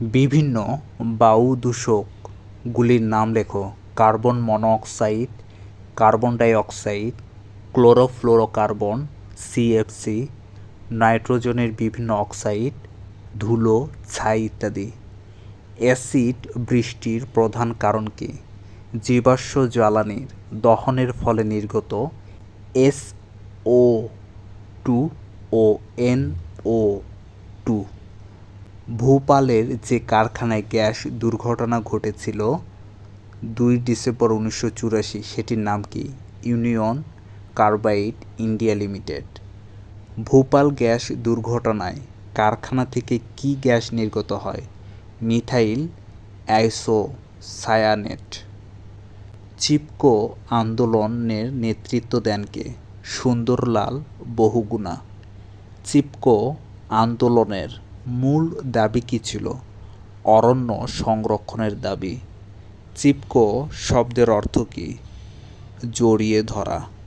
বিভিন্ন বায়ু দূষকগুলির নাম লেখো। Carbon monoxide, carbon dioxide chlorofluorocarbon CFC নাইট্রোজেনের বিভিন্ন অক্সাইড, ধুলো, ছাই ইত্যাদি। অ্যাসিড বৃষ্টির প্রধান কারণ কী? জীবাশ্ম জ্বালানির দহনের ফলে নির্গত এস ও টু ও এন টু ভোপালের যে কারখানায় গ্যাস দুর্ঘটনা ঘটেছিল দুই ডিসেম্বর উনিশশো চুরাশি, সেটির নাম কি? Union Carbide India Limited. Bhopal gas দুর্ঘটনায় কারখানা থেকে কী গ্যাস নির্গত হয়? মিথাইল অ্যাইসোসায়ানেট চিপকো আন্দোলনের নেতৃত্ব দেন কে? সুন্দরলাল বহুগুণা। চিপকো আন্দোলনের মূল দাবি কী ছিল? অরণ্য সংরক্ষণের দাবি। চিপকো শব্দের অর্থ কী? জড়িয়ে ধরা।